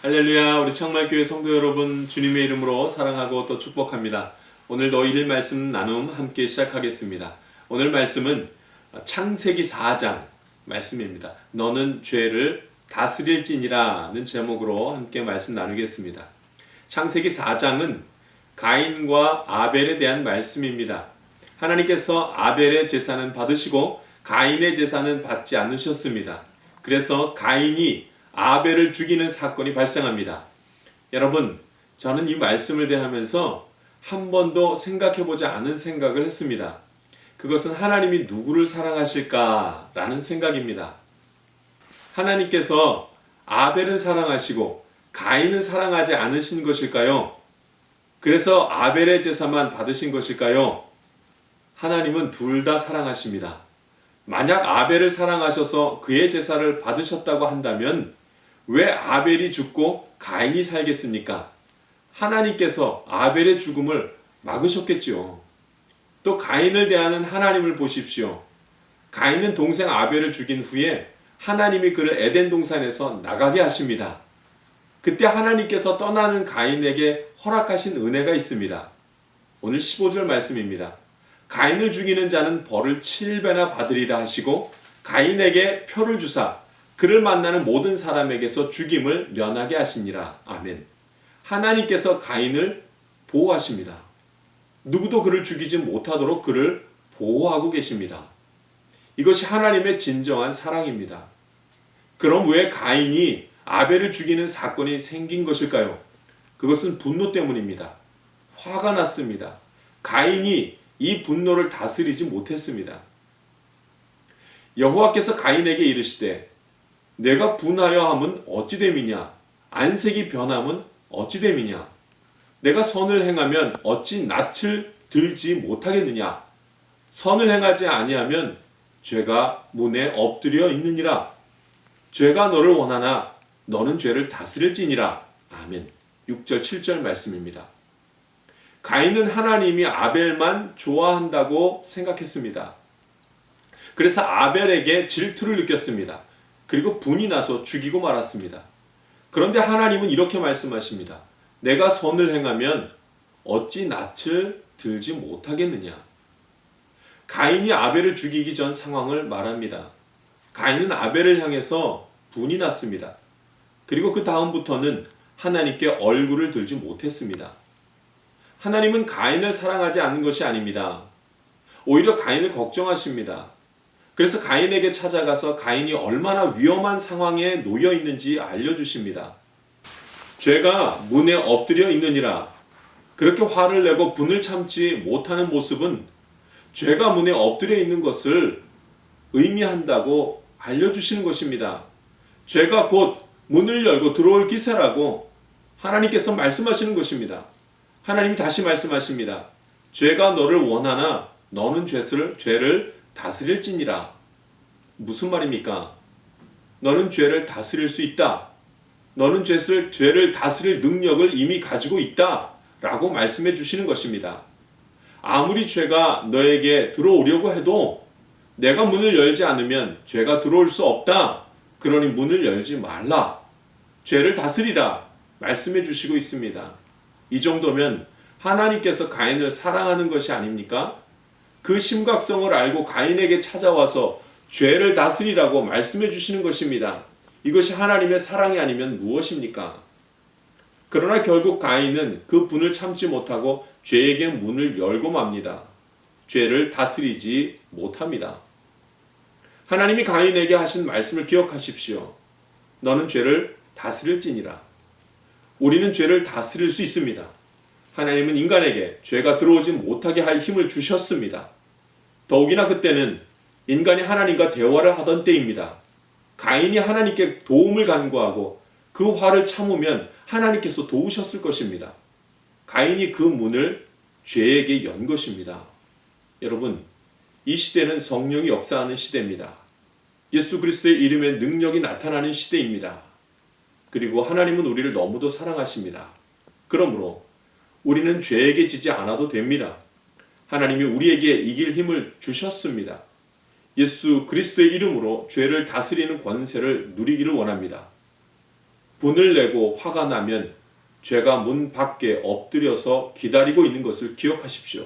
할렐루야 우리 청말교회 성도 여러분 주님의 이름으로 사랑하고 또 축복합니다. 오늘도 일일 말씀 나눔 함께 시작하겠습니다. 오늘 말씀은 창세기 4장 말씀입니다. 너는 죄를 다스릴지니라는 제목으로 함께 말씀 나누겠습니다. 창세기 4장은 가인과 아벨에 대한 말씀입니다. 하나님께서 아벨의 제사는 받으시고 가인의 제사는 받지 않으셨습니다. 그래서 가인이 아벨을 죽이는 사건이 발생합니다. 여러분, 저는 이 말씀을 대하면서 한 번도 생각해 보지 않은 생각을 했습니다. 그것은 하나님이 누구를 사랑하실까라는 생각입니다. 하나님께서 아벨은 사랑하시고 가인은 사랑하지 않으신 것일까요? 그래서 아벨의 제사만 받으신 것일까요? 하나님은 둘 다 사랑하십니다. 만약 아벨을 사랑하셔서 그의 제사를 받으셨다고 한다면 왜 아벨이 죽고 가인이 살겠습니까? 하나님께서 아벨의 죽음을 막으셨겠지요. 또 가인을 대하는 하나님을 보십시오. 가인은 동생 아벨을 죽인 후에 하나님이 그를 에덴 동산에서 나가게 하십니다. 그때 하나님께서 떠나는 가인에게 허락하신 은혜가 있습니다. 오늘 15절 말씀입니다. 가인을 죽이는 자는 벌을 7배나 받으리라 하시고 가인에게 표를 주사 그를 만나는 모든 사람에게서 죽임을 면하게 하시니라. 아멘. 하나님께서 가인을 보호하십니다. 누구도 그를 죽이지 못하도록 그를 보호하고 계십니다. 이것이 하나님의 진정한 사랑입니다. 그럼 왜 가인이 아벨을 죽이는 사건이 생긴 것일까요? 그것은 분노 때문입니다. 화가 났습니다. 가인이 이 분노를 다스리지 못했습니다. 여호와께서 가인에게 이르시되 내가 분하여 함은 어찌 됨이냐? 안색이 변함은 어찌 됨이냐? 내가 선을 행하면 어찌 낯을 들지 못하겠느냐? 선을 행하지 아니하면 죄가 문에 엎드려 있느니라. 죄가 너를 원하나 너는 죄를 다스릴지니라. 아멘. 6절 7절 말씀입니다. 가인은 하나님이 아벨만 좋아한다고 생각했습니다. 그래서 아벨에게 질투를 느꼈습니다. 그리고 분이 나서 죽이고 말았습니다. 그런데 하나님은 이렇게 말씀하십니다. 내가 선을 행하면 어찌 낯을 들지 못하겠느냐. 가인이 아벨을 죽이기 전 상황을 말합니다. 가인은 아벨을 향해서 분이 났습니다. 그리고 그 다음부터는 하나님께 얼굴을 들지 못했습니다. 하나님은 가인을 사랑하지 않는 것이 아닙니다. 오히려 가인을 걱정하십니다. 그래서 가인에게 찾아가서 가인이 얼마나 위험한 상황에 놓여 있는지 알려주십니다. 죄가 문에 엎드려 있느니라. 그렇게 화를 내고 분을 참지 못하는 모습은 죄가 문에 엎드려 있는 것을 의미한다고 알려주시는 것입니다. 죄가 곧 문을 열고 들어올 기세라고 하나님께서 말씀하시는 것입니다. 하나님이 다시 말씀하십니다. 죄가 너를 원하나 너는 죄를, 죄를 다스릴지니라. 무슨 말입니까? 너는 죄를 다스릴 수 있다. 너는 죄를, 죄를 다스릴 능력을 이미 가지고 있다. 라고 말씀해 주시는 것입니다. 아무리 죄가 너에게 들어오려고 해도 내가 문을 열지 않으면 죄가 들어올 수 없다. 그러니 문을 열지 말라. 죄를 다스리라. 말씀해 주시고 있습니다. 이 정도면 하나님께서 가인을 사랑하는 것이 아닙니까? 그 심각성을 알고 가인에게 찾아와서 죄를 다스리라고 말씀해 주시는 것입니다. 이것이 하나님의 사랑이 아니면 무엇입니까? 그러나 결국 가인은 그 분을 참지 못하고 죄에게 문을 열고 맙니다. 죄를 다스리지 못합니다. 하나님이 가인에게 하신 말씀을 기억하십시오. 너는 죄를 다스릴지니라. 우리는 죄를 다스릴 수 있습니다. 하나님은 인간에게 죄가 들어오지 못하게 할 힘을 주셨습니다. 더욱이나 그때는 인간이 하나님과 대화를 하던 때입니다. 가인이 하나님께 도움을 간구하고 그 화를 참으면 하나님께서 도우셨을 것입니다. 가인이 그 문을 죄에게 연 것입니다. 여러분, 이 시대는 성령이 역사하는 시대입니다. 예수 그리스도의 이름의 능력이 나타나는 시대입니다. 그리고 하나님은 우리를 너무도 사랑하십니다. 그러므로 우리는 죄에게 지지 않아도 됩니다. 하나님이 우리에게 이길 힘을 주셨습니다. 예수 그리스도의 이름으로 죄를 다스리는 권세를 누리기를 원합니다. 분을 내고 화가 나면 죄가 문 밖에 엎드려서 기다리고 있는 것을 기억하십시오.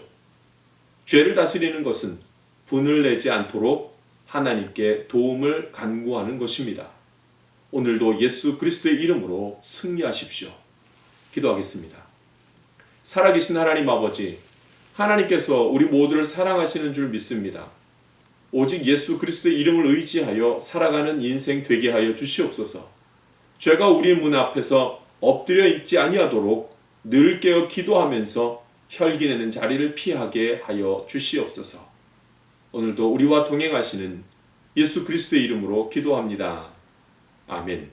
죄를 다스리는 것은 분을 내지 않도록 하나님께 도움을 간구하는 것입니다. 오늘도 예수 그리스도의 이름으로 승리하십시오. 기도하겠습니다. 살아계신 하나님 아버지, 하나님께서 우리 모두를 사랑하시는 줄 믿습니다. 오직 예수 그리스도의 이름을 의지하여 살아가는 인생 되게 하여 주시옵소서. 죄가 우리 문 앞에서 엎드려 있지 아니하도록 늘 깨어 기도하면서 혈기내는 자리를 피하게 하여 주시옵소서. 오늘도 우리와 동행하시는 예수 그리스도의 이름으로 기도합니다. 아멘.